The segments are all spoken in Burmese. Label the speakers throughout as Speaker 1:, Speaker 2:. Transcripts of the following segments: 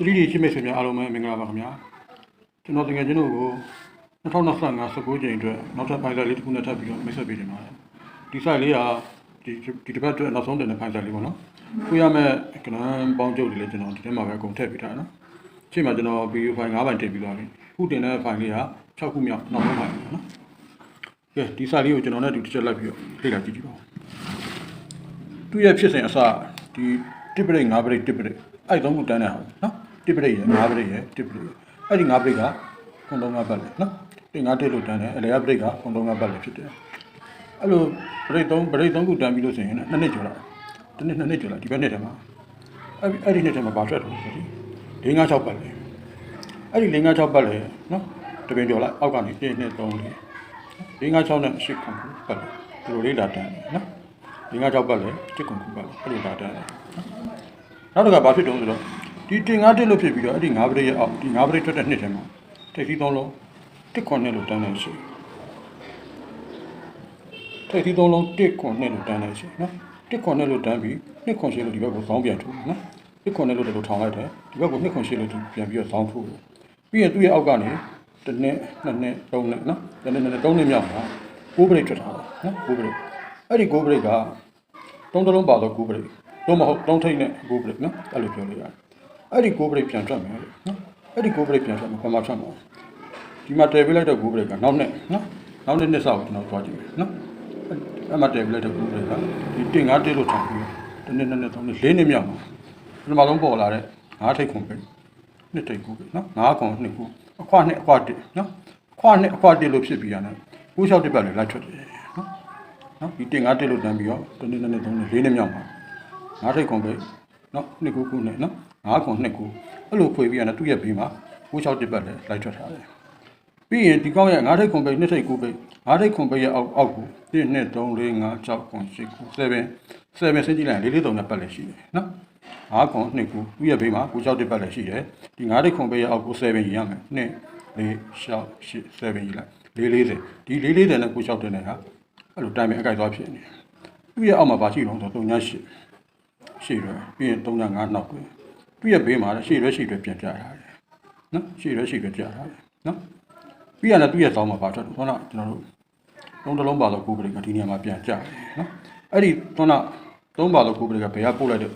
Speaker 1: သတိတွေရှိမဲ့ဆွေများအားလုံးပဲမင်္ဂလာပါခင်ဗျာကျွန်တော်တကယ်ချင်းတို့ကို2025 19ကြိမ်အတွက်နောက်ထပ်ဖိုင်စာလေးတစ်ခုနဲ့ထပ်ပြီးတော့မိတ်ဆက်ပေးတင်ပါတယ်ဒီ site လေးကဒီဒီတစ်ပတ်အတွက်နောက်ဆုံးတင်တဲ့ဖိုင်စာလေးပေါ့နော်ကိုရမဲ့ကနန်းပေါင်းချုပ်တွေလည်းကျွန်တော်ဒီထဲမှာပဲအကုန်ထည့်ပေးထားတယ်နော်ချိန်မှာကျွန်တော်ဗီဒီယိုဖိုင်9ပိုင်တင်ပြီးသွားပြီခုတင်တဲ့ဖိုင်လေးက6ခုမြောက်နောက်ဆုံးဖိုင်ပေါ့နော်ကဲဒီ site လေးကိုကျွန်တော်နဲ့ဒီတစ်ချက်လိုက်ပြီးတော့လေ့လာကြည့်ကြည့်ပါဦးသူ့ရဲ့ဖြစ်စဉ်အစဒီတစ်ပရိတ်၅ပရိတ်တစ်ပရိတ်အဲ့သုံးခုတန်းတဲ့ဟာနော် တစ်ပရိတ်ရယ်၅ပရိတ်ရယ်တစ်ပရိတ်အဲ့ဒီ၅ပရိတ်ကခွန်သုံးငါပတ်လေနော်တင်ငါတစ်လို့တန်းတယ်အလေကပရိတ်ကခွန်သုံးငါပတ်လေဖြစ်တယ်အဲ့လိုပရိတ်သုံးပရိတ်သုံးခုတန်းပြီးလို့ဆိုရင်လည်းနှစ်နှစ်ကျော်လာတစ်နှစ်နှစ်နှစ်ကျော်လာဒီဘက်နှစ်ထဲမှာအဲ့ဒီအဲ့ဒီနှစ်ထဲမှာဘာထွက်တော့ဆိုဒီ၄၅၆ပတ်လေအဲ့ဒီ၄၅၆ပတ်လေနော်တပင်ကျော်လာအောက်ကနေ1 2 3 4၄၅6နဲ့8ခုပတ်လေဒီလိုလေးလာတန်းတယ်နော်ဒီငါကြောက်ပတ်လေတစ်ကုန်ခုပတ်လေအဲ့လိုလာတန်းတယ်နောက်တစ်ခါဘာဖြစ်တုံးဆိုတော့ ဒီတင်ငါတစ်လို့ဖြစ်ပြီးတော့အဲ့ဒီငါးပရိရဲ့အောက်ဒီငါးပရိထွက်တဲ့နှစ်ထဲမှာထိပ်သီးသုံးလုံးတစ်ခွန်နဲ့လို့တန်းနေရှိထိပ်သီးသုံးလုံးတစ်ခွန်နဲ့လို့တန်းနေရှိနော်တစ်ခွန်နဲ့လို့တန်းပြီးနှစ်ခွန်ရှိလို့ဒီဘက်ကိုဇောင်းပြန်ထိုးနော်တစ်ခွန်နဲ့လို့တလို့ထောင်လိုက်တယ်ဒီဘက်ကိုနှစ်ခွန်ရှိလို့ပြန်ပြီးတော့ဇောင်းထိုးတယ်ပြီးရင်သူ့ရဲ့အောက်ကနေတစ်နှစ်နှစ်နှစ်သုံးနှစ်နော်တစ်နှစ်နှစ်နှစ်သုံးနှစ်မြောက်မှာကိုးပရိထွက်ထားတယ်နော်ကိုးပရိအဲ့ဒီကိုဘရိတ်ကတုံးတလုံးပါတော့ကိုဘရိတ်တော့မဟုတ်တုံးထိတ်နဲ့ကိုဘရိတ်နော်အဲ့လိုပြောလို့ရတယ် အဲ့ဒီကိုဘရိတ်ပြန်ထွက်မယ်လို့နော်အဲ့ဒီကိုဘရိတ်ပြန်ထွက်မယ်ဘာမှထွက်မှာဒီမှာတည်ပေးလိုက်တဲ့ကိုဘရိတ်ကနောက်နဲ့နော်နောက်နဲ့နှစ်ဆောက်ကိုကျွန်တော်သွားကြည့်မယ်နော်အဲ့မှာတည်ပေးလိုက်တဲ့ကိုဘရိတ်ကဒီတင်ငါတက်လို့ထောင်ပြီးတစ်နှစ်နှစ်နှစ်သုံးနှစ်လေးနှစ်မြောက်မှာပထမဆုံးပေါ်လာတဲ့ငါးထိတ်ခုံပဲနှစ်ထိတ်ကိုပဲနော်ငါးခုံနှစ်ခုအခွနှစ်အခွတစ်နော်အခွနှစ်အခွတစ်လို့ဖြစ်ပြီးရတယ်ကိုလျှောက်တစ်ပတ်လည်းလိုက်ထွက်တယ်နော်နော်ဒီတင်ငါတက်လို့တန်းပြီးတော့တစ်နေ့နှစ်နေ့သုံးနေ့လေးနေ့မြောက်မှာငါးထိတ်ခွန်ပဲ နော်နှစ်ခုခုနဲ့နော်ငါးခွန်နှစ်ခုအဲ့လိုဖွေပြီးရတယ်သူ့ရဲ့ဘေးမှာကိုးချောက်တစ်ပတ်လည်းလိုက်ထွက်ထားတယ်ပြီးရင်ဒီကောင်းရဲ့ငါးထိတ်ခွန်ပဲနှစ်ထိတ်ကိုပဲငါးထိတ်ခွန်ပဲရဲ့အောက်အောက်ကို1 2 3 4 5 6ခွန်10ခု7 7ဆင်းကြည့်လိုက်လေးလေးသုံးနဲ့ပတ်လည်းရှိတယ်နော်ငါးခွန်နှစ်ခုသူ့ရဲ့ဘေးမှာကိုးချောက်တစ်ပတ်လည်းရှိတယ်ဒီငါးထိတ်ခွန်ပဲရဲ့အောက်ကို7ရရမယ်2 4 6 8 7ရလိုက်လေးလေးဒီလေးလေးနဲ့ကိုးချောက်တဲ့နဲ့ဟာအဲ့လိုတိုင်ပင်အကြိုက်သွားဖြစ်နေတယ်သူ့ရဲ့အောက်မှာဘာရှိလုံးဆိုတော့3ည ရှိရှိရပြီးရင်35နောက်ပဲသူ့ရဲ့ဘေးမှာလည်းရှိရရှိရပြန်ပြထားတယ်နော်ရှိရရှိရပြထားတယ်နော်ပြီးရလည်းသူ့ရဲ့ဆောင်းမှာဘာထွက်တော့ခေါင်းကကျွန်တော်တို့လုံးတစ်လုံးပါတော့ကိုယ်ပရိကဒီနေရာမှာပြန်ကြတယ်နော်အဲ့ဒီခေါင်းကသုံးပါတော့ကိုယ်ပရိကဘယ်ကပို့လိုက်တဲ့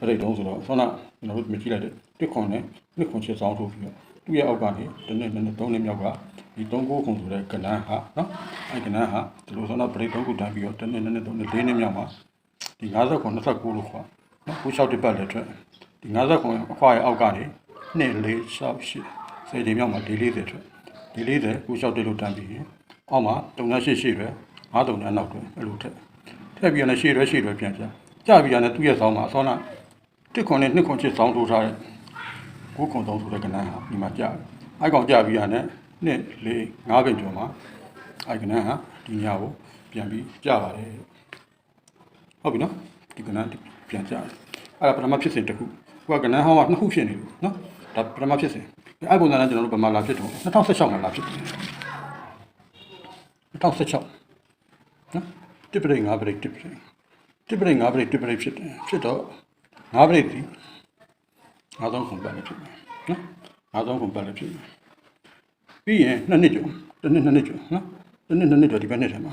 Speaker 1: အဲ့ဒီတုံးဆိုတော့ခေါင်းကကျွန်တော်တို့မြင်ကြည့်လိုက်တဲ့တစ်ခွန်နဲ့နှစ်ခွန်ချစ်ဆောင်းထိုးပြီးတော့သူ့ရဲ့အောက်ကနေတစ်နှစ်နှစ်သုံးနှစ်မြောက်ကဒီသုံးကိုခုံဆိုတဲ့ကဏ္ဍဟာနော်အဲ့ကဏ္ဍဟာဒီလိုဆိုတော့ပရိသုံးခုတန်းပြီးတော့တစ်နှစ်နှစ်သုံးနှစ်လေးနှစ်မြောက်မှာ ဒီ50ခွန်29လို့ခေါ်နော်ကို6တစ်ပတ်လည်းထွက်ဒီ50ခွန်အခွာရဲ့အောက်ကနေ2 4 6 8စေဒီမြောက်မှာဒီ40ထွက်ဒီ40ကို6တစ်လို့တန်းပြီးရင်အောက်မှာ38ရှိပဲ53နောက်တွင်အဲ့လိုထက်ထက်ပြီးရတဲ့ရှေ့ရွယ်ရှေ့ရွယ်ပြန်ကြကြပြီးရတဲ့သူ့ရဲ့ဆောင်းမှာအစောနာတစ်ခွန်နဲ့နှစ်ခွန်ချစ်ဆောင်းထိုးထားတဲ့ကိုခုံသုံးဆိုတဲ့ကဏ္ဍဟာဒီမှာကြာတယ်။အိုက်ကောင်ကြာပြီးရတယ်နှစ်လေးငါးပင်ကျော်မှာအိုက်ကဏ္ဍဟာဒီညကိုပြန်ပြီးကြာပါတယ်။ ဟုတ်ပြီနော်ဒီကဏ္ဍပြန်ကြာတယ်။အဲ့ဒါပထမဖြစ်စဉ်တစ်ခု။ဟိုကကဏ္ဍဟောင်းကနှစ်ခုဖြစ်နေလို့နော်။ဒါပထမဖြစ်စဉ်။အဲ့ပုံစံနဲ့ကျွန်တော်တို့ဗမာလာဖြစ်တော့2016မှာလာဖြစ်တယ်။2016နော်တစ်ပရိတ်ငါးပရိတ်တစ်ပရိတ်တစ်ပရိတ်ငါးပရိတ်တစ်ပရိတ်ဖြစ်တယ်။ဖြစ်တော့ငါးပရိတ်ဒီငါးသုံးခုပတ်လည်းဖြစ်မယ်နော်ငါးသုံးခုပတ်လည်းဖြစ်မယ်ပြီးရင်နှစ်နှစ်ကျော်တစ်နှစ်နှစ်နှစ်ကျော်နော်တစ်နှစ်နှစ်နှစ်ကျော်ဒီဘက်နှစ်ထဲမှာ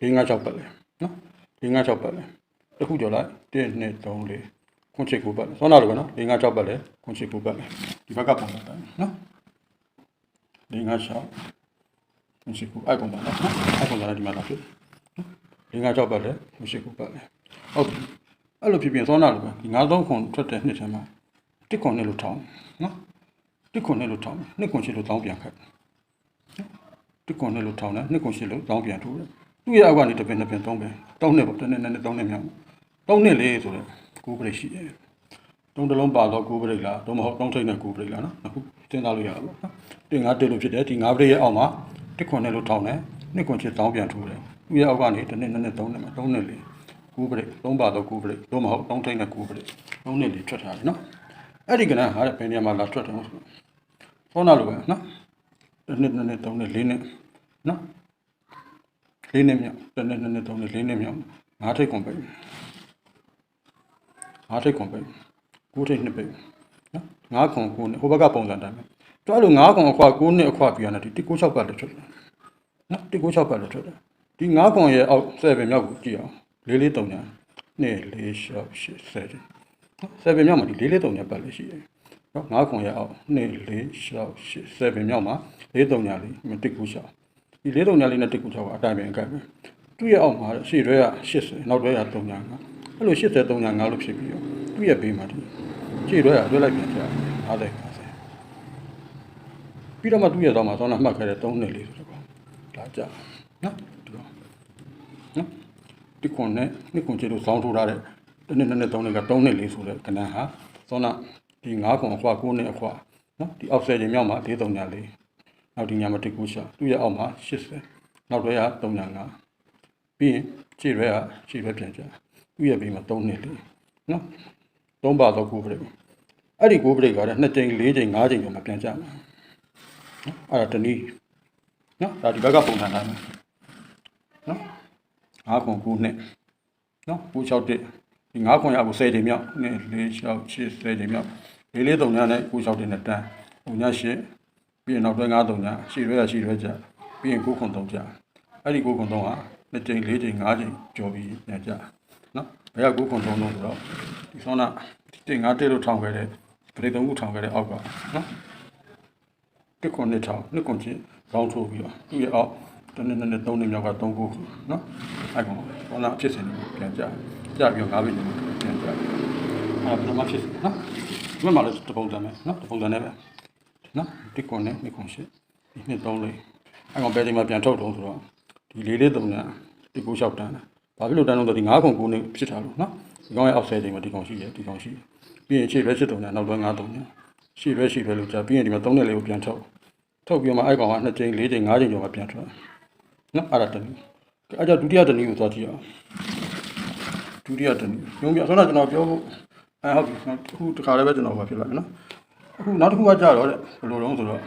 Speaker 1: လေးငါးချောက်ပတ်လည်းနော်လေးငါးချောက်ပတ်လည်းတစ်ခုကျော်လိုက်1 2 3 4ခွန်ချစ်ကိုပတ်လည်းစောနာလိုပဲနော်လေးငါးချောက်ပတ်လည်းခွန်ချစ်ကိုပတ်လည်းဒီဘက်ကပုံပတ်တယ်နော်လေးငါးချောက်ခွန်ချစ်ကိုအဲ့ပုံပတ်နော်အဲ့ပုံပတ်လည်းဒီမှာလာဖြစ်လေးငါးချောက်ပတ်လည်းခွန်ချစ်ကိုပတ်လည်းဟုတ်ပြီအဲ့လိုဖြစ်ပြင်သောနာလိုပဲဒီ9000ခွန်ထွက်တဲ့နှစ်ထဲမှာတစ်ခွန်နဲ့လို့ထောင်းနော်တစ်ခွန်နဲ့လို့ထောင်းနှစ်ခွန်ရှိလို့တောင်းပြန်ခတ်တစ်ခွန်နဲ့လို့ထောင်းတယ်နှစ်ခွန်ရှိလို့တောင်းပြန်ထိုးတယ် သူ့ရဲ့အောက်ကနေတစ်ပင်နှစ်ပင်သုံးပင်တောင်းနှစ်ပေါ့တစ်နှစ်နှစ်နှစ်သုံးနှစ်မြောက်တောင်းနှစ်လေးဆိုတော့ကိုးပရိတ်ရှိတယ်တုံးတစ်လုံးပါတော့ကိုးပရိတ်လားတော့မဟုတ်တောင်းထိတ်နဲ့ကိုးပရိတ်လားနော်အခုစဉ်းစားလို့ရပါဘူးနော်တင်ငါတက်လို့ဖြစ်တယ်ဒီငါးပရိတ်ရဲ့အောက်မှာတစ်ခွန်နဲ့လို့ထောင်းတယ်နှစ်ခွန်ချစ်တောင်းပြန်ထိုးတယ်သူ့ရဲ့အောက်ကနေတစ်နှစ်နှစ်နှစ်သုံးနှစ်မှာသုံးနှစ်လေးကူပရိတ်သုံးပါတော့ကူပရိတ်တော့မဟုတ်တောင်းထိန်တဲ့ကူပရိတ်သုံးနှစ်လေးထွက်ထားတယ်နော်အဲ့ဒီကဏ္ဍဟာတဲ့ဘယ်နေရာမှာလာထွက်တယ်လို့ဆိုတော့ဖောနာလိုပဲနော်တစ်နှစ်နှစ်နှစ်သုံးနှစ်လေးနှစ်နော် လေးနှစ်မြောက်တစ်နှစ်နှစ်နှစ်သုံးနှစ်လေးနှစ်မြောက်ငါးထိတ်ကုန်ပဲငါးထိတ်ခွန်ပိတ်ကိုးထိတ်နှစ်ပိတ်နော်ငါးခွန်ကိုးနှစ်ဟိုဘက်ကပုံစံတိုင်းပဲတွားလို့ငါးခွန်အခွာကိုးနှစ်အခွာပြန်တယ်ဒီတစ်ကိုး၆ပတ်လက်ထွက်တယ်နော်တစ်ကိုး၆ပတ်လက်ထွက်တယ်ဒီငါးခွန်ရဲ့အောက်ဆယ်ပင်မြောက်ကိုကြည့်အောင်လေးလေးတုံညာနှစ်လေးရှောက်ရှစ်ဆယ်နော်ဆယ်ပင်မြောက်မှာဒီလေးလေးတုံညာပတ်လက်ရှိတယ်နော်ငါးခွန်ရဲ့အောက်နှစ်လေးရှောက်ရှစ်ဆယ်ပင်မြောက်မှာလေးတုံညာလေးမတစ်ကိုးရှောက် ဒီလေးတုံညာလေးနဲ့တစ်ခုချောက်ကအတိုင်းပဲအကဲပဲသူ့ရဲ့အောက်မှာရှေ့ရွဲက80နောက်ရွဲက3ညာကအဲ့လို80 3ညာ5လို့ဖြစ်ပြီးတော့သူ့ရဲ့ဘေးမှာဒီရှေ့ရွဲကရွဲလိုက်ပြန်ကြ50 50ပြီးတော့မှသူ့ရဲ့တော့မှာသောနာမှတ်ခဲ့တဲ့3နှစ်လေးဆိုတော့ဒါကြနော်ဒီတော့နော်ဒီခွန်နဲ့နှစ်ခွန်ချေလို့စောင်းထိုးထားတဲ့တစ်နှစ်နှစ်နှစ်3နှစ်က3နှစ်လေးဆိုတဲ့ကဏ္ဍဟာသောနာဒီ9ခွန်အခွာ9နှစ်အခွာနော်ဒီအောက်ဆယ်ခြင်းမြောက်မှာ၄3ညာလေး နောက်ဒီညမှာတစ်ခုရှာသူ့ရဲ့အောက်မှာ80နောက်တော့ရ305ပြီးရင်ခြေရွဲကခြေရွဲပြန်ကြသူ့ရဲ့ဘေးမှာ3နှစ်လေးနော်သုံးပါတော့ကိုဘရိတ်အဲ့ဒီကိုဘရိတ်ကလည်း2ကြိမ်4ကြိမ်5ကြိမ်ကျော်မှပြန်ကြမှာနော်အဲ့ဒါတနည်းနော်ဒါဒီဘက်ကပုံစံတိုင်းပဲနော်5ခွန်9နှစ်နော်9 6တက်ဒီ9ခွန်ရကို10ကြိမ်မြောက်2 4 6 8 10ကြိမ်မြောက်လေးလေး3ညနဲ့9 6တက်နဲ့တန်း9ည8 ပြီးရင်နောက်တွဲ9 3ညရှည်ရွဲရရှည်ရွဲကြပြီးရင်9ခွန်3ကြအဲ့ဒီ9ခွန်3ဟာ2ကြိမ်4ကြိမ်5ကြိမ်ကျော်ပြီးညကြနော်ဘယ်က9ခွန်3လို့ဆိုတော့ဒီဆောနာတင်9တက်လို့ထောင်ခဲ့တဲ့ပရိသုံးခုထောင်ခဲ့တဲ့အောက်ကနော်တစ်ခွန်နှစ်ထောင်နှစ်ခွန်ချင်းရောင်းထိုးပြီးတော့သူ့ရဲ့အောက်တစ်နှစ်နှစ်နှစ်သုံးနှစ်မြောက်က3ခုနော်အဲ့ကောင်ဆောနာဖြစ်စဉ်ကိုပြန်ကြကြပြီးတော့9ဘိတ်ပြန်ကြအဲ့ပထမဖြစ်စဉ်နော်ဒီမှာလည်းတပုံစံပဲနော်တပုံစံနဲ့ပဲ နော်တစ်ခွန်နဲ့နှစ်ခွန်ရှိဒီနှစ်သုံးလေးအဲ့ကောင်ဘယ်ချိန်မှပြန်ထုတ်တော့ဆိုတော့ဒီလေးလေးသုံးညာဒီကိုလျှောက်တန်းတာဘာဖြစ်လို့တန်းတော့ဒီ9ခွန်9နှစ်ဖြစ်တာလို့နော်ဒီကောင်ရဲ့အောက်ဆဲချိန်မှာဒီကောင်ရှိတယ်ဒီကောင်ရှိတယ်ပြီးရင်ခြေရွက်စစ်တုံညာနောက်တော့9တုံညာရှေ့ရွက်ရှေ့ရွက်လို့ကြာပြီးရင်ဒီမှာ3နှစ်လေးကိုပြန်ထုတ်ထုတ်ပြီးမှအဲ့ကောင်က2ချိန်4ချိန်5ချိန်ကျော်မှပြန်ထွက်နော်အဲ့ဒါတနည်းအဲ့ကြောင့်ဒုတိယတနည်းကိုသွားကြည့်အောင်ဒုတိယတနည်းညုံပြဆောနာကျွန်တော်ပြောဖို့အဲဟုတ်ပြီအခုတခါလည်းပဲကျွန်တော်ဟောဖြစ်လာမယ်နော် အခုနောက်တစ်ခုကကြတော့တဲ့ဘယ်လိုလုံးဆိုတော့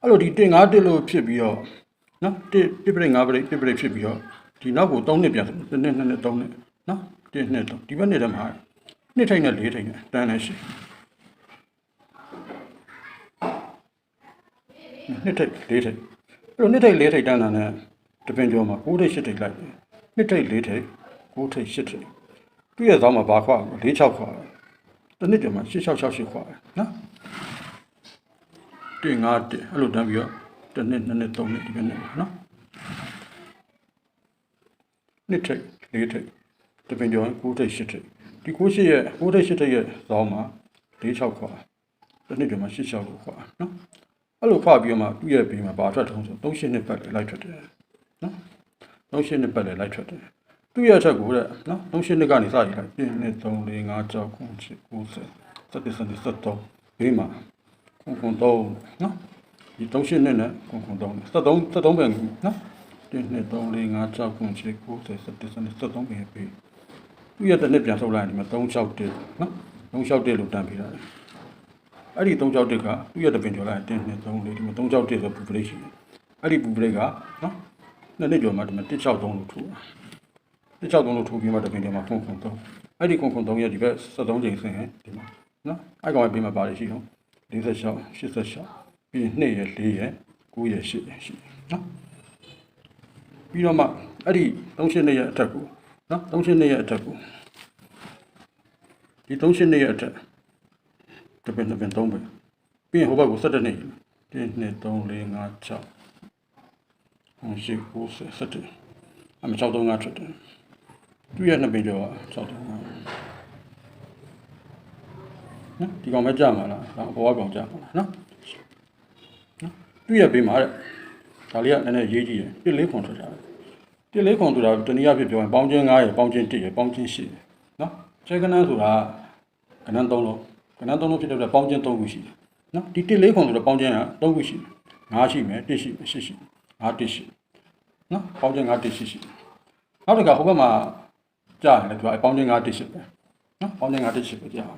Speaker 1: အဲ့လိုဒီတင်5တက်လို့ဖြစ်ပြီးတော့နော်တစ်တစ်ပရိတ်5ပရိတ်တစ်ပရိတ်ဖြစ်ပြီးတော့ဒီနောက်ကို3နှစ်ပြန်ဆိုတစ်နှစ်နှစ်နှစ်3နှစ်နော်တစ်နှစ်3ဒီဘက်နှစ်တည်းမှာနှစ်ထိတ်နဲ့၄ထိတ်နဲ့တန်းနေရှိနှစ်ထိတ်၄ထိတ်အဲ့လိုနှစ်ထိတ်၄ထိတ်တန်းတာနဲ့တပင်ကျော်မှာ9ထိတ်10ထိတ်လိုက်တယ်နှစ်ထိတ်၄ထိတ်9ထိတ်10ထိတ်သူ့ရဲ့သောင်းမှာဘာခွာ4 6ခွာ တစ်နှစ်ကျော်မှာ6 6 6 8ခွာနော်တင်5တက်အဲ့လိုတန်းပြီးတော့တစ်နှစ်နှစ်နှစ်သုံးနှစ်ဒီကနေ့နော်နှစ်ထိတ်၄ထိတ်တပင်ကျော်9ထိတ်10ထိတ်ဒီ9ရှိရဲ့9ထိတ်10ထိတ်ရဲ့သောင်းမှာ4 6ခွာတစ်နှစ်ကျော်မှာ6 6ကိုခွာနော်အဲ့လိုခွာပြီးတော့မှသူ့ရဲ့ဘေးမှာဘာထွက်ထုံးဆို3ရှင်းနှစ်ပတ်လေလိုက်ထွက်တယ်နော်3ရှင်းနှစ်ပတ်လေလိုက်ထွက်တယ် သူ့ရဲ့အထက်ကိုတဲ့နော်3ရှင်းနှစ်ကနေစရလိုက်1 2 3 4 5 6 9 10 90 17 73ဘေးမှာခုခု3နော်ဒီ3ရှင်းနှစ်နဲ့ခုခု3 73 73ပဲနော်1 2 3 4 5 6 9 10 90 17 73ပဲဘေးသူ့ရဲ့တစ်နှစ်ပြန်ဆုပ်လိုက်ရင်ဒီမှာ36တက်နော်36တက်လို့တန်းပေးတာလေအဲ့ဒီ36တက်ကသူ့ရဲ့တပင်ကျော်လိုက်1 2 3 4ဒီမှာ36တက်ဆိုပူပရိတ်ရှိတယ်အဲ့ဒီပူပရိတ်ကနော်နှစ်နှစ်ကျော်မှဒီမှာ163လို့ထူတာ 163လို့ထူပြီးမှတပင်ကျော်မှာခုန်ခုန်3အဲ့ဒီခုန်ခုန်3ရဲ့ဒီဘက်73ချိန်ဆင်းဟဲ့ဒီမှာနော်အဲ့ကောင်ရဲ့ဘေးမှာပါတယ်ရှိတော့46 86ပြီး2ရဲ့4ရဲ့9ရဲ့8ရဲ့ရှိတယ်နော်ပြီးတော့မှအဲ့ဒီ38ရဲ့အထက်ကိုနော်38ရဲ့အထက်ကိုဒီ38ရဲ့အထက်တပင်တပင်3ပဲပြီးရင်ဟိုဘက်ကို17နှစ်1 2 3 4 5 6 9 10 17အမ6 3 5ထွက်တယ် သူရဲ့နှစ်ပင်ကျော်က6 3 5နော်ဒီကောင်ပဲကြာမှာလားဒါဘောကောင်ကြာမှာလားနော်နော်သူရဲ့ဘေးမှာတဲ့ဒါလေးကနည်းနည်းရေးကြည့်တယ်ပြလေးခွန်ထွက်ကြတယ်ပြလေးခွန်ဆိုတာတနည်းအားဖြင့်ပြောရင်ပေါင်းချင်း9ရယ်ပေါင်းချင်း1ရယ်ပေါင်းချင်း10ရယ်နော်ချဲကနန်းဆိုတာကနန်း3လုံးကနန်း3လုံးဖြစ်တဲ့အတွက်ပေါင်းချင်း3ခုရှိတယ်နော်ဒီ1လေးခွန်ဆိုတော့ပေါင်းချင်းက3ခုရှိတယ်9ရှိမယ်1ရှိမယ်10ရှိမယ်9 1ရှိနော်ပေါင်းချင်း9 1 10ရှိနောက်တစ်ခါဟိုဘက်မှာ ကြာတယ်လေသူကအပေါင်းချင်း9 1 10ပဲနော်ပေါင်းချင်း9 1 10ပဲကြာတယ်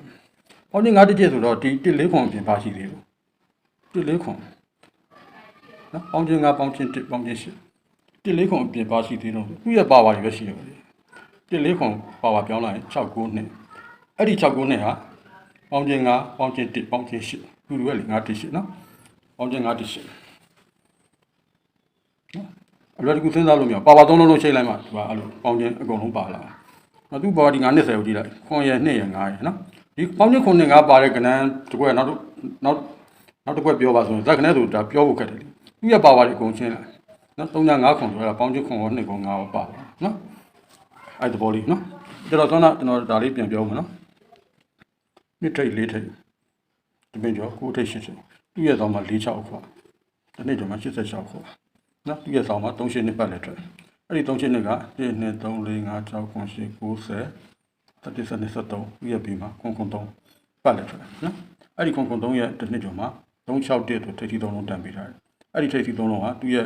Speaker 1: ပေါင်းချင်း9 1 10ဆိုတော့ဒီ1လေးခွန်အပြင်ပါရှိသေးလို့1လေးခွန်နော်ပေါင်းချင်း9ပေါင်းချင်း1ပေါင်းချင်း10တစ်လေးခွန်အပြင်ပါရှိသေးတော့သူ့ရဲ့ပါဝါတွေပဲရှိတယ်ဗျတစ်လေးခွန်ပါဝါပြောင်းလိုက်ရင်6 9နှစ်အဲ့ဒီ6ခုနဲ့ဟာပေါင်းခြင်း9ပေါင်းခြင်း1ပေါင်းခြင်း8လူလူရဲ့လေ9 1 8နော်ပေါင်းခြင်း9 1 8နော်အလွယ်တကူစဉ်းစားလို့မရဘူးပါပါသုံးလုံးလုံးချိန်လိုက်မှဒီပါအဲ့လိုပေါင်းခြင်းအကုန်လုံးပါလာနော် သူ့ဘောဒီ9 20ကိုကြည့်လိုက်ခွန်ရ2ရ9ရနော်ဒီပေါင်းခြင်းခုနှစ်9ပါတဲ့ကဏ္ဍတစ်ခွက်နောက်နောက်နောက်တစ်ခွက်ပြောပါဆိုရင်ဇက်ကနဲ့ဆိုဒါပြောဖို့ခက်တယ်လေသူ့ရဲ့ပါပါတွေအကုန်ချင်းလိုက်နော်3ည9ခွန်ဆိုတာပေါင်းခြင်းခွန်ရော2ခွန်9ရောပါနော်အဲ့ဒီဘောလေးနော်ကျွန်တော်တော့ကျွန်တော်ဒါလေးပြန်ပြောမှာနော်နှစ်ထိတ်လေးထိတ်ဒီပင်ကျော်ကိုထိတ်ရှစ်ထိတ်သူ့ရဲ့ဆောင်မှာ4 6ခွာဒီနေ့ကျော်မှာ86ခွာနော်သူ့ရဲ့ဆောင်မှာ3ရှစ်နှစ်ပတ်လက်ထွက် အဲ့ဒီ3ရှစ်နှစ်က1 2 3 4 5 6 9 10 90 30 70 73သူ့ရဲ့ပြီးမှာခွန်ခွန်3ပတ်လက်ထွက်နော်အဲ့ဒီခွန်ခွန်3ရဲ့တစ်နှစ်ကျော်မှာ361တို့ထိတ်ထိ3လုံးတန်ပေးထားတယ်အဲ့ဒီထိတ်ထိ3လုံးကသူ့ရဲ့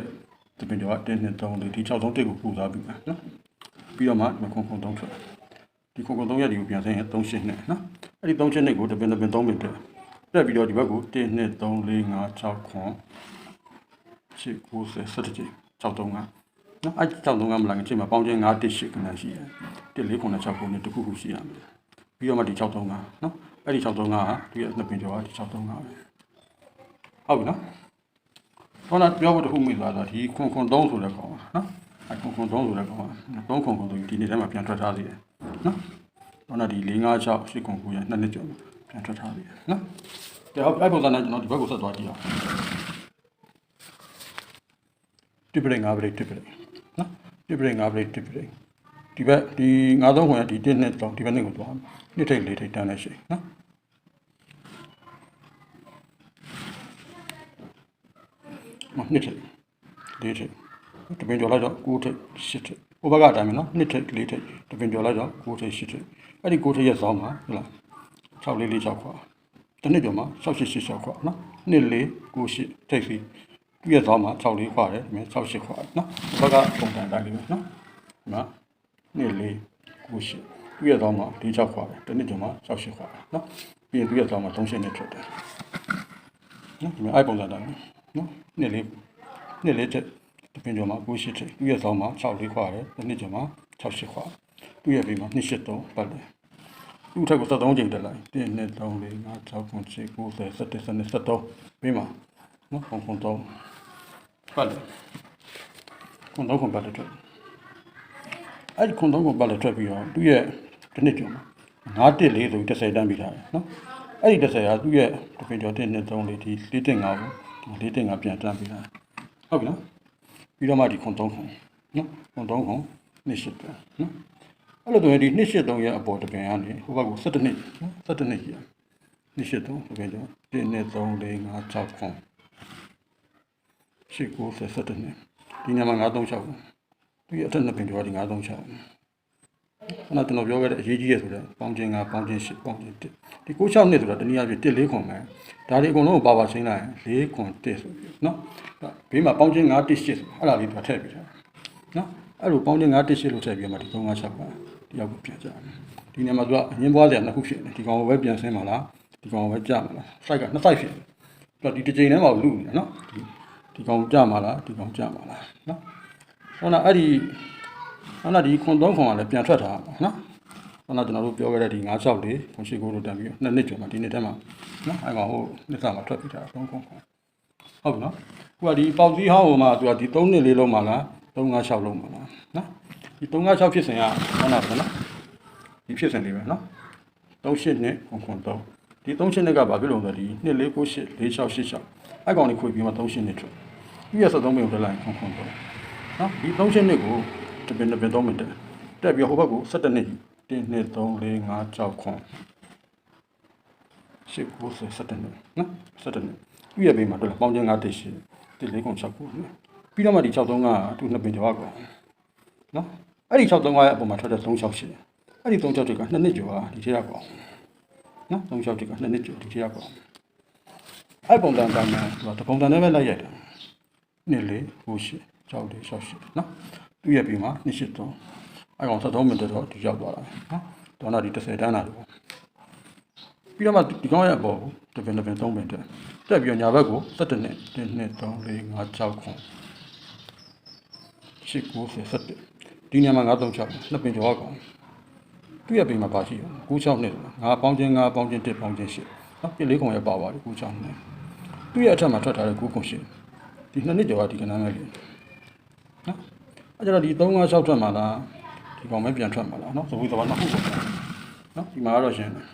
Speaker 1: ဒီပင်ကျော်က1 2 3 4ဒီ6 3တစ်ကိုပူစားပြီးမှာနော်ပြီးတော့မှဒီခွန်ခွန်3ထွက်ဒီခုံကုံ3ရက်ဒီကိုပြန်ဆင်းရင်3ရှင်းနဲ့နော်အဲ့ဒီ3ရှင်းနဲ့ကိုတပင်တပင်3ပင်တက်တက်ပြီးတော့ဒီဘက်ကို1 2 3 4 5 6ခွန်8 9 10 17ချိ န်6 3 5နော်အဲ့6 3 5မလာခင်ချိန်မှာပေါင်းချင်း9 1 8ခဏရှိတယ်1 4 9 6ခုနဲ့တစ်ခုခုရှိရမယ်ပြီးတော့မှဒီ6 3 5နော်အဲ့ဒီ6 3 5ကဒီရဲ့နှစ်ပင်ကျော်ကဒီ6 3 5ပဲဟုတ်ပြီနော်ဟောနာပြောဖို့တခုမိသွားတာဒီခွန်ခွန်3ဆိုတဲ့ကောင်ပါနော်အဲ့ခွန်ခွန်3ဆိုတဲ့ကောင်ပါ3ခွန်ခွန်ဆိုဒီနေ့ထဲမှာပြန်ထွက်ထားသေးတယ်နော်ဟောနာဒီ4 5 6 8ခွန်9ရနှစ်နှစ်ကျော်ပြန်ထွက်ထားသေးတယ်နော်ကဲဟုတ်အဲ့ပုံစံနဲ့ကျွန်တော်ဒီဘက်ကိုဆက်သွားကြည့်အောင်တစ်ပရိ5ပရိတစ်ပရိ နော်တစ်ပရိ5ပရိတစ်ပရိဒီဘက်ဒီ9သုံးခွန်ရဒီ1နှစ်တော့ဒီဘက်နှစ်ကိုသွားနှစ်ထိတ်လေးထိတ်တန်းနေရှိနော်မနှစ်ထိတ်လေးထိတ်တပင်ကျော်လိုက်တော့9ထိတ်10ထိတ်ဟိုဘက်ကအတိုင်းပဲနော်နှစ်ထိတ်လေးထိတ်တပင်ကျော်လိုက်တော့9ထိတ်10ထိတ်အဲ့ဒီ9ထိတ်ရဲ့ဇောင်းမှာဟုတ်လား6လေးလေး6ခွာတစ်နှစ်ကျော်မှာ6 8 8 6ခွာနော်နှစ်လေး9 8ထိတ်စီ သူ့ရဲ့ဇောင်းမှာ6လေးခွာတယ်ဒီမှာ6 8ခွာနော်ဟိုဘက်ကပုံစံတိုင်းလေးပဲနော်ဒီမှာနှစ်လေး9 8သူ့ရဲ့ဇောင်းမှာ၄6ခွာတယ်တစ်နှစ်ကျော်မှာ6 8ခွာတယ်နော်ပြီးရင်သူ့ရဲ့ဇောင်းမှာ3 8နှစ်ထွက်တယ်နော်ဒီမှာအဲ့ပုံစံတိုင်းနော်နှစ်လေးနှစ်လေးချက်တပင်ကျော်မှာ9 8ထိတ်သူ့ရဲ့ဇောင်းမှာ6လေးခွာတယ်တစ်နှစ်ကျော်မှာ6 8ခွာ သူ့ရဲ့ဘေးမှာ2 8 3ပတ်တယ်သူ့ထက်ကို73ချိန်တက်လိုက်1 2 3 4 5 6 9 10 9 10 11 12 13ပြီးမှာနော်ခုံခုံ3ပတ်တယ်ခုံ3ခုံပတ်တယ်ထွက်အဲ့ဒီခုံ3ခုံပတ်တယ်ထွက်ပြီးတော့သူ့ရဲ့တစ်နှစ်ကျော်မှာ9တက်လေးဆိုပြီး30တန်းပြီးထားတယ်နော်အဲ့ဒီ30ကသူ့ရဲ့တပင်ကျော်1 2 3 4ဒီ4တက်5ကို4တက်5ပြန်တန်းပြီးထားဟုတ်ပြီနော်ပြီးတော့မှဒီခုံ3ခုနော်ခုံ3ခုနှစ်ရှစ်တန်းနော်အဲ့လိုဆိုရင်ဒီနှစ်ရှစ်3ရဲ့အပေါ်တပင်ကနေဟိုဘက်ကို17နှစ်နော်17နှစ်ကြီးရနှစ်ရှစ်3တပင်ကျော်1 2 3 4 5 6ခု ရှစ်ကိုဆက်ဆက်တယ်ဒီညမှာ936သူရဲ့အထက်နှစ်ပင်ကျော်ဒီ936ခဏကျွန်တော်ပြောခဲ့တဲ့အရေးကြီးရဆိုတဲ့ပေါင်းချင်း9ပေါင်းချင်း10ပေါင်းချင်း1ဒီ96နှစ်ဆိုတာတနည်းအားဖြင့်1 4ခွန်မယ်ဒါတွေအကုန်လုံးကိုပါပါရှင်းလိုက်ရင်4ခွန်1ဆိုပြီးနော်ဘေးမှာပေါင်းချင်း9 1 8ဆိုအဲ့ဒါလေးသူထည့်ပြီးတာနော်အဲ့လိုပေါင်းချင်း9 1 8လို့ထည့်ပြီးမှဒီ356ပါဒီရောက်ကိုပြန်ကြတယ်ဒီနေရာမှာသူကအငင်းပွားစရာနှစ်ခုဖြစ်နေဒီကောင်ကိုပဲပြန်ဆင်းမှာလားဒီကောင်ကိုပဲကြာမှာလား site ကနှစ် site ဖြစ်တယ်သူကဒီတစ်ချိန်ထဲမှာလူနေတာနော် ဒီဒီကောင်ကြမှာလားဒီကောင်ကြမှာလားနော်ဟောနာအဲ့ဒီဟောနာဒီခွန်သုံးခွန်ကလည်းပြန်ထွက်ထားမှာနော်ဟောနာကျွန်တော်တို့ပြောခဲ့တဲ့ဒီ96လေးခွန်ရှိကိုတို့တန်ပြီးနှစ်နှစ်ကျော်မှာဒီနှစ်ထဲမှာနော်အဲ့ကောင်ဟိုနှစ်စာမှာထွက်ပြီးတာသုံးခွန်ခွန်ဟုတ်ပြီနော်ခုကဒီပေါက်သီးဟောင်းဟိုမှာသူကဒီ3နှစ်လေးလုံးမှာလား356လုံးမှာလားနော်ဒီ356ဖြစ်စဉ်ကဟောနာပဲနော်ဒီဖြစ်စဉ်လေးပဲနော်38နှစ်ခွန်ခွန်3ဒီ38နှစ်ကဘာဖြစ်လို့လဲဒီ2 4 9 8 4 6 8 6အဲ့ကောင်လေးခွေပြီးမှ38နှစ်ထွက် ပြီးရ73မိနစ်တက်လိုက်ခွန်ခွန်3နော်ဒီ38နှစ်ကိုတပင်တပင်3မိနစ်တက်တက်ပြီးဟိုဘက်ကို17နှစ်1 2 3 4 5 6ခွန်ရှစ်ကိုဆက်17နှစ်နော်17နှစ်ပြည့်ရပေးမှာတော့ပေါင်းချင်း9တက်ရှိတယ်4 6 6ခုနော်ပြီးတော့မှဒီ63ကသူနှစ်ပင်ကျော်ကွာနော်အဲ့ဒီ63ရဲ့အပေါ်မှာထွက်တဲ့36ရှိတယ်အဲ့ဒီ36တွေကနှစ်နှစ်ကျော်ကဒီထဲရောက်ကွာနော်36တွေကနှစ်နှစ်ကျော်ဒီထဲရောက်ကွာအဲ့ပုံစံတိုင်းမှာသူကတပုံစံနဲ့ပဲလိုက်ရိုက်တယ် နှစ်လေးဟိုရှိကြောက်လေးရှောက်ရှိနော်သူ့ရဲ့ပြီးမှာနှစ်ရှိတော့အဲ့ကောင်73မိနစ်တော့ဒီရောက်သွားတာနော်ဒေါနာဒီ30တန်းလာတယ်ပေါ့ပြီးတော့မှဒီကောင်ရဲ့အပေါ်ကိုတပင်တပင်3ပင်တက်တက်ပြီးညာဘက်ကို17နှစ်1 2 3 4 5 6ခွန်8 9 10 17ဒီညမှာ936နှစ်ပင်ကျော်ကောင်သူ့ရဲ့ဘေးမှာပါရှိတယ်96နှစ်ငါပေါင်းချင်း9ပေါင်းချင်း1ပေါင်းချင်း8နော်ပြလေးခုံရဲ့ပါပါတယ်96နှစ်သူ့ရဲ့အထက်မှာထွက်ထားတဲ့9ခု8 ဒီနှစ်နှစ်ကျော်ကဒီကနန်းပဲလေနော်အဲကြတော့ဒီ3 5 6ထွက်မှာလားဒီကောင်ပဲပြန်ထွက်မှာလားနော်သဘောသဘောနှစ်ခုပေါ့နော်ဒီမှာကတော့ရှင်းတယ်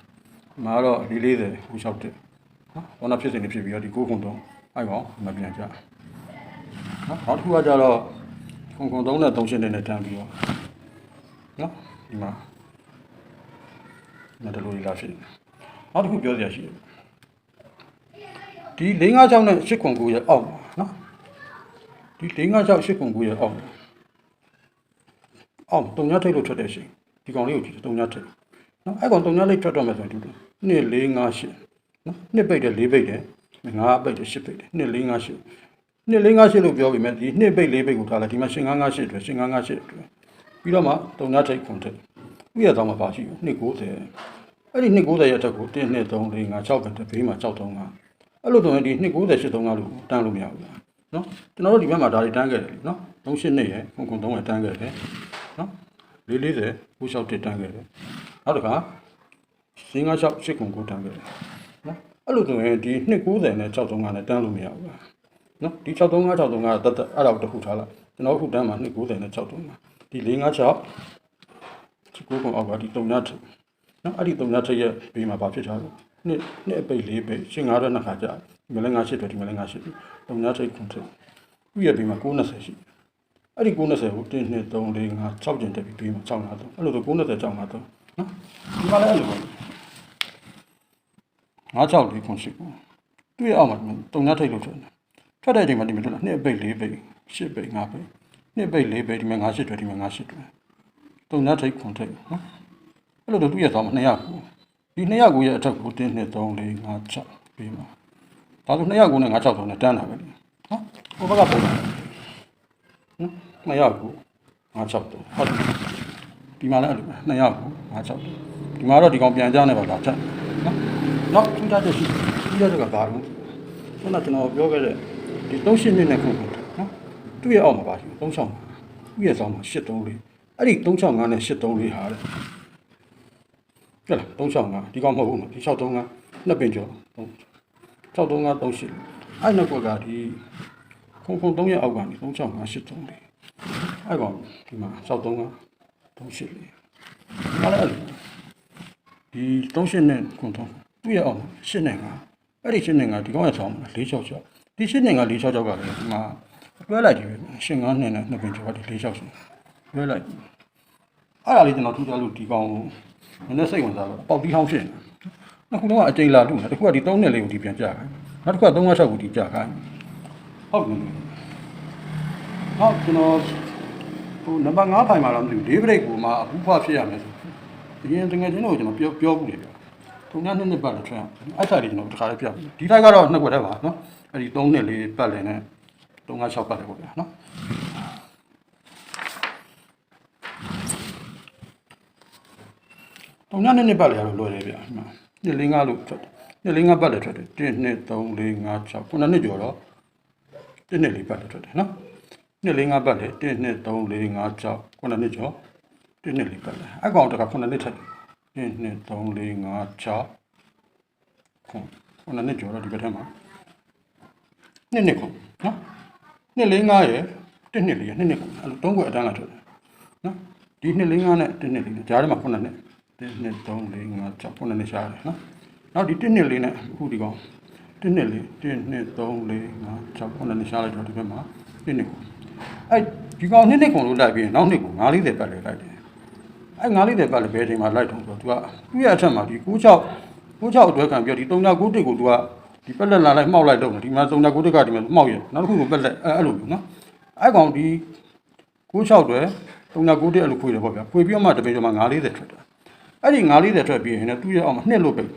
Speaker 1: ဒီမှာကတော့440 96တက်နော်ဘောနာဖြစ်စဉ်တွေဖြစ်ပြီးတော့ဒီ9ခု3အဲ့ကောင်မပြန်ကြနော်နောက်တစ်ခုကကြတော့ခုံခုံ3နဲ့3ရှင်းနဲ့တန်းပြီးတော့နော်ဒီမှာမတလို့လာဖြစ်နေနောက်တစ်ခုပြောစရာရှိတယ်ဒီ656နဲ့8ခု9ရဲ့အောက်မှာနော် ဒီ656 8ခု9ရဲ့အောက်မှာအောက်တုံညထိတ်လို့ထွက်တဲ့ရှင်ဒီကောင်လေးကိုကြည့်တုံညထိတ်နော်အဲ့ကောင်တုံညလေးထွက်တော့မယ်ဆိုရင်ဒီလို2 4 5 8နော်နှစ်ပိတ်တယ်4ပိတ်တယ်5ပိတ်တယ်10ပိတ်တယ်2 4 5 8နှစ်လေးငါးရှစ်လို့ပြောပြီးမြဲဒီနှစ်ပိတ်လေးပိတ်ကိုထားလိုက်ဒီမှာရှင်ငါးငါးရှစ်အတွက်ရှင်ငါးငါးရှစ်အတွက်ပြီးတော့မှတုံညထိတ်ခွန်ထိတ်ဥရသောမှာပါရှိဘူးနှစ်90အဲ့ဒီနှစ်90ရဲ့အထက်ကို1 2 3 4 5 6ပဲတဘေးမှာ6 3 5အဲ့လိုဆိုရင်ဒီနှစ်90 8 3 5လို့တန်းလို့မရဘူးလား နော်ကျွန်တော်တို့ဒီဘက်မှာဒါတွေတန်းခဲ့တယ်လीနော်3 8နှစ်ရဲ့ခုံခုံ3ရဲ့တန်းခဲ့တယ်နော်440 96တက်တန်းခဲ့တယ်နောက်တစ်ခါရှင်ငါး6 8ခု9တန်းခဲ့တယ်နော်အဲ့လိုဆိုရင်ဒီနှစ်90နဲ့6 3 5နဲ့တန်းလို့မရဘူးလားနော်ဒီ635 635ကတတ်တအဲ့ဒါကိုတစ်ခုထားလိုက်ကျွန်တော်အခုတန်းမှာ290နဲ့635ဒီ456ဒီကိုကောင်အောက်ကဒီ3ညထနော်အဲ့ဒီ3ညထရဲ့ဘေးမှာဘာဖြစ်ထားလဲနှစ်နှစ်အပိတ်၄ပိတ်ရှင်း9ရက်နှစ်ခါကြာ ဒီမလဲ9ရှစ်တွေဒီမလဲ9ရှစ်3ညထိခွန်ထသူ့ရဲ့ဘေးမှာ990ရှိအဲ့ဒီ990ကို1 2 3 4 5 6ကျင်တက်ပြီးဘေးမှာ6 5 3အဲ့လိုဆို990 6 5 3နော်ဒီမှာလည်းအဲ့လိုပဲ964ခွန်ရှိကိုသူ့ရဲ့အောက်မှာ3ညထိလို့ထွက်တယ်ထွက်တဲ့အချိန်မှာဒီမှာထွက်လာနှစ်ပိတ်၄ပိတ်၈ပိတ်၅ပိတ်နှစ်ပိတ်၄ပိတ်ဒီမှာ၅၈တွေဒီမှာ၅၈တွေတုံညထိတ်ခွန်ထိတ်နော်အဲ့လိုတော့သူ့ရဲ့သွားမှာ200ကိုဒီ200ကိုရဲ့အထက်ကို1 2 3 4 5 6ပြီးမှာ ဒါဆို200ကိုနဲ့5 6 3နဲ့တန်းတာပဲလေနော်ဟိုဘက်ကပုံတာနော်200ကို5 6 3ဟုတ်တယ်ဒီမှာလည်းအဲ့လိုပဲ200ကို5 6 3ဒီမှာတော့ဒီကောင်ပြန်ကြနေပါလားချက်နော်နောက်ထူးခြားချက်ရှိထူးခြားချက်ကဘာလဲခုနကကျွန်တော်ပြောခဲ့တဲ့ဒီ38နှစ်နဲ့ခုခုနော်သူ့ရဲ့အောက်မှာပါရှိ36သူ့ရဲ့ဆောင်းမှာ834အဲ့ဒီ365နဲ့834ဟာတဲ့ကြလား365ဒီကောင်မဟုတ်ဘူးနော်ဒီ635နှစ်ပင်ကျော် 635 38အဲ့နောက်ကွက်ကဒီခုံခုံ3ရဲ့အောက်ကနေ365 834အဲ့ကောင်ဒီမှာ635 38လေးဟာလည်းဒီ38နဲ့ခုံ3သူ့ရဲ့အောက်မှာ8နဲ့5အဲ့ဒီ8နဲ့5ဒီကောင်ရဲ့ဆောင်းမှာ466ဒီ8နဲ့5466ကလည်းဒီမှာတွဲလိုက်ဒီပဲရှင်9နှစ်နဲ့နှစ်ပင်ကျော်ဒီ466ဆိုတွဲလိုက်အဲ့ဒါလေးကျွန်တော်ထူးခြားလို့ဒီကောင်ကိုနည်းနည်းစိတ်ဝင်စားတော့ပေါက်တီးဟောင်းဖြစ်နေ နှစ်ခုလုံးကအကျိန်လာတူတယ်တစ်ခုကဒီ3နှစ်လေးကိုဒီပြန်ကြခိုင်းနောက်တစ်ခုက3 6ကိုဒီကြခိုင်းဟုတ်တယ်ဟုတ်ကျွန်တော်ဟိုနံပါတ်5ဖိုင်မှာတော့မသိဘူးဒေးဘရိတ်ကိုမှအဖူးဖွားဖြစ်ရမယ်ဆိုဒီရင်တကယ်ချင်းတော့ကျွန်တော်ပြောပြောဘူးလေဗျထုံညနှစ်နှစ်ပတ်လည်းထွက်အောင်အဲ့ဆိုင်လေးကျွန်တော်တစ်ခါလေးပြဒီတိုင်းကတော့နှစ်ခွက်တည်းပါနော်အဲ့ဒီ3နှစ်လေးပတ်လည်းနဲ့3 5 6ပတ်လည်းပေါ့ဗျာနော်တုံညနဲ့နှစ်ပတ်လည်းရတော့လွယ်တယ်ဗျာ ဒီမှာနှစ်လေးငါလို့ထွက်တယ်နှစ်လေးငါပတ်လည်းထွက်တယ်1 2 3 4 5 6ခုနှစ်နှစ်ကျော်တော့1နှစ်လေးပတ်လည်းထွက်တယ်နော်နှစ်လေးငါပတ်လည်း1 2 3 4 5 6ခုနှစ်နှစ်ကျော်1နှစ်လေးပတ်လည်းအကောင်တကခုနှစ်နှစ်ထက်1 2 3 4 5 6ခုခုနှစ်နှစ်ကျော်တော့ဒီဘက်ထဲမှာနှစ်နှစ်ခုနော်နှစ်လေးငါရယ်1နှစ်လေးရယ်နှစ်နှစ်ခုအဲ့လိုသုံးခွက်အတန်းလာထွက်တယ်နော်ဒီနှစ်လေးငါနဲ့1နှစ်လေးနဲ့ကြားထဲမှာခုနှစ်နှစ် 1 2 3 4 5 6ခုနှစ်နှစ်ရှားတယ်နော်နောက်ဒီ1နှစ်လေးနဲ့အခုဒီကောင်1နှစ်လေး1 2 3 4 5 6ခုနှစ်နှစ်ရှားလိုက်တော့ဒီဘက်မှာ1နှစ်ခုအဲ့ဒီကောင်နှစ်နှစ်ခုလို့လိုက်ပြီးနောက်နှစ်ခု940ပတ်လေလိုက်တယ်အဲ့940ပတ်လေဘယ်ချိန်မှာလိုက်တော့ဆိုတော့ तू ကသူ့ရဲ့အထက်မှာဒီ96 96အတွက်ခံပြီးတော့ဒီ39တစ်ကို तू ကဒီပက်လက်လာလိုက်မှောက်လိုက်တော့ဒီမှာ39တစ်ကဒီမှာမှောက်ရနောက်တစ်ခုကိုပက်လက်အဲ့အဲ့လိုမျိုးနော်အဲ့ကောင်ဒီ96တွဲ39တစ်အဲ့လိုခွေတယ်ပေါ့ဗျာခွေပြီးတော့မှတပင်ကျော်မှာ940ထွက်တယ် အဲ့ဒီ940ထွက်ပြီးရင်လည်းသူ့ရဲ့အောက်မှာနှစ်လို့ပိတ်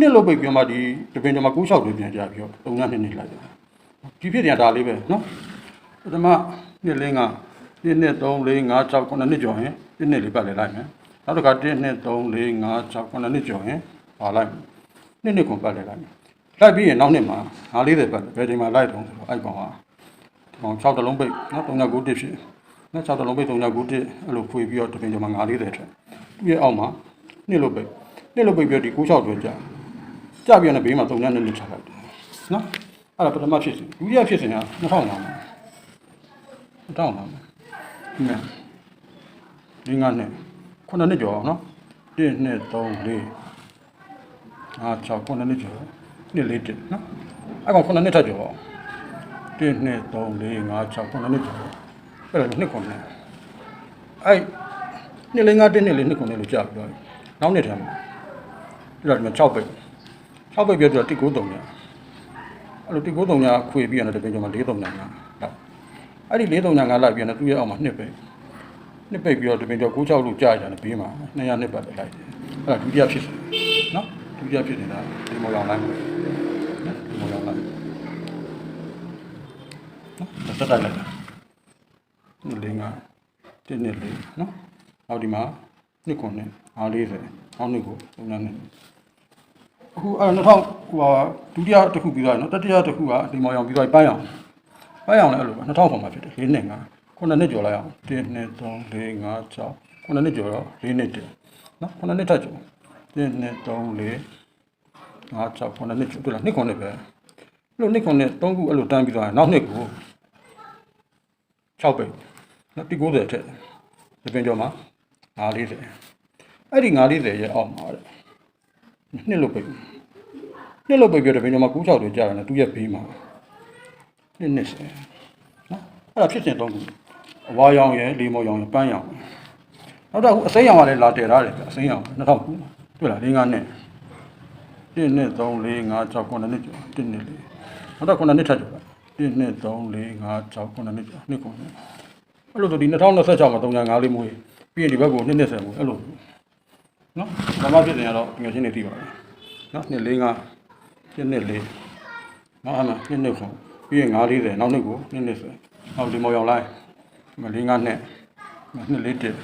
Speaker 1: နှစ်လို့ပိတ်ပြီးမှဒီတပင်ကျော်မှာ96တွဲပြန်ကြပြီးတော့39နှစ်နှစ်လိုက်တယ်ဒီဖြစ်ပြန်ဒါလေးပဲနော်ပထမနှစ်လင်းက1 2 3 4 5 6 9နှစ်ကျော်ရင်1နှစ်လေးပတ်လေလိုက်မယ်နောက်တစ်ခါ1 2 3 4 5 6 9နှစ်ကျော်ရင်ပါလိုက်နှစ်နှစ်ခွန်ပတ်လေလိုက်မယ်လိုက်ပြီးရင်နောက်နှစ်မှာ940ပတ်လေဘယ်ချိန်မှာလိုက်တော့ဆိုတော့အဲ့ကောင်ဟာဒီကောင်6တလုံးပိတ်နော်39တစ်ဖြစ် နော်6တလုံးပိတ်3ည9တစ်အဲ့လိုဖွေပြီးတော့တပင်ကျော်မှာ940ထက်သူ့ရဲ့အောက်မှာနှစ်လို့ပိတ်နှစ်လို့ပိတ်ပြီးတော့ဒီ96တွဲကြာကြာပြီးတော့ဘေးမှာ3ညနဲ့နှစ်ချလိုက်တယ်နော်အဲ့ဒါပထမဖြစ်စဉ်ဒုတိယဖြစ်စဉ်က2000မှာ2000မှာဒီမှာဒီငါနဲ့ခုနှစ်နှစ်ကျော်အောင်နော်1 2 3 4အား6ခုနှစ်နှစ်ကျော်နှစ်လေးတက်နော်အဲ့ကောင်ခုနှစ်နှစ်ထပ်ကျော်အောင်1 2 3 4 5 6ခုနှစ်နှစ်ကျော် အဲ့ဒါနှစ်ခုနှစ်အဲ့နှစ်လေးငါးတစ်နှစ်လေးနှစ်ခုနှစ်လို့ကြာပြီးတော့နောက်နှစ်ထဲမှာပြီးတော့ဒီမှာ6ပိတ်6ပိတ်ပြတော့1 9 3ညအဲ့လို1 9 3ညခွေပြီးရတယ်တကယ်ကျွန်မ4 3ညငါအဲ့ဒီ4 3ညငါလိုက်ပြီးတော့သူ့ရဲ့အောက်မှာနှစ်ပိတ်နှစ်ပိတ်ပြီးတော့တပင်ကျော်96လို့ကြာကြတယ်ဘေးမှာ200နှစ်ပတ်လိုက်တယ်အဲ့ဒါဒုတိယဖြစ်စဉ်နော်ဒုတိယဖြစ်နေတာဒီမော်ရောင်လိုင်းနော်ဒီမော်ရောင်လိုင်းနော်တက်တက်လိုက် တာနှစ်လေးငါတစ်နှစ်လေးနော်နောက်ဒီမှာနှစ်ခုနှစ်540နောက်နှစ်ကိုပုံစံနဲ့အခုအဲ2000ဟိုဟာဒုတိယတစ်ခုပြီးသွားတယ်နော်တတိယတစ်ခုကဒီမော်ရောင်ပြီးသွားပြီပန်းရောင်ပန်းရောင်လည်းအဲ့လိုပဲ2000ပုံမှာဖြစ်တယ်၄နှစ်ငါခုနှစ်နှစ်ကျော်လိုက်အောင်1 2 3 4 5 6ခုနှစ်နှစ်ကျော်တော့၄နှစ်တည်းနော်ခုနှစ်နှစ်ထပ်ကျော်1 2 3 4ငါ6ခုနှစ်နှစ်တွေ့လားနှစ်ခုနှစ်ပဲအဲ့လိုနှစ်ခုနှစ်3ခုအဲ့လိုတန်းပြီးသွားရင်နောက်နှစ်ကို6ပဲ နော်ဒီ90ထက်ဒီပင်ကျော်မှာ940အဲ့ဒီ940ရဲ့အောက်မှာတဲ့နှစ်လို့ပဲနှစ်လို့ပဲပြောတယ်ပင်ကျော်မှာ96တွေကြာတယ်နော်သူရဲ့ဘေးမှာနှစ်နှစ်ဆယ်နော်အဲ့ဒါဖြစ်စဉ်3ခုအဝါရောင်ရဲ့လေမော်ရောင်ရဲ့ပန်းရောင်နောက်တော့အခုအစိမ်းရောင်ကလည်းလာတည်ထားတယ်ဗျအစိမ်းရောင်2000ခုတွေ့လား၄၅နှစ်1 2 3 4 5 6 9နှစ်ကျော်1နှစ်ကျော်နောက်တော့9နှစ်ထပ်ကျော်1 2 3 4 5 6 9နှစ်ကျော်နှစ်ခုနှစ် အဲ့လိုဆိုဒီ2026မှာ305လေးမွေးပြီးရင်ဒီဘက်ကို2နှစ်ဆယ်မွေးအဲ့လိုနော်ဘာမှဖြစ်နေရတော့ငွေချင်းနေသိပါမယ်နော်နှစ်4 5 1နှစ်4နော်အဲ့မှာ2နှစ်ခုပြီးရင်940နောက်နှစ်ကို2နှစ်ဆယ်နောက်ဒီမော်ရောင်လိုက်မ4 5နှစ်နှစ်4တက်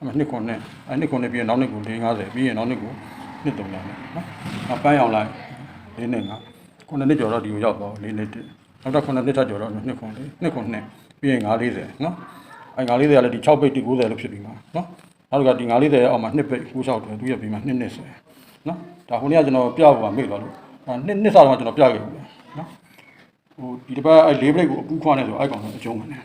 Speaker 1: အမနှစ်ခုနှစ်အဲ့နှစ်ခုနှစ်ပြီးရင်နောက်နှစ်ကို450ပြီးရင်နောက်နှစ်ကိုနှစ်300နဲ့နော်အပန်းရောင်လိုက်၄နှစ်ငါခုနှစ်နှစ်ကျော်တော့ဒီကိုရောက်တော့၄နှစ်တက်နောက်တော့ခုနှစ်နှစ်ထပ်ကျော်တော့နှစ်ခုလေးနှစ်ခုနှစ် ပြီးရင်940နော်အဲ့940ကလည်းဒီ6ပိတ်ဒီ90လို့ဖြစ်ပြီးမှာနော်နောက်ကဒီ940ရဲ့အောက်မှာနှစ်ပိတ်96တယ်သူရဲ့ပြီးမှာနှစ်နှစ်ဆယ်နော်ဒါခုနေ့ကကျွန်တော်ပြဖို့ပါမေ့သွားလို့နှစ်နှစ်စာတော့ကျွန်တော်ပြခဲ့ပြီနော်ဟိုဒီတစ်ပတ်အဲ့၄ပိတ်ကိုအပူခွာနေဆိုအဲ့ကောင်တော့အကျုံးဝင်တယ်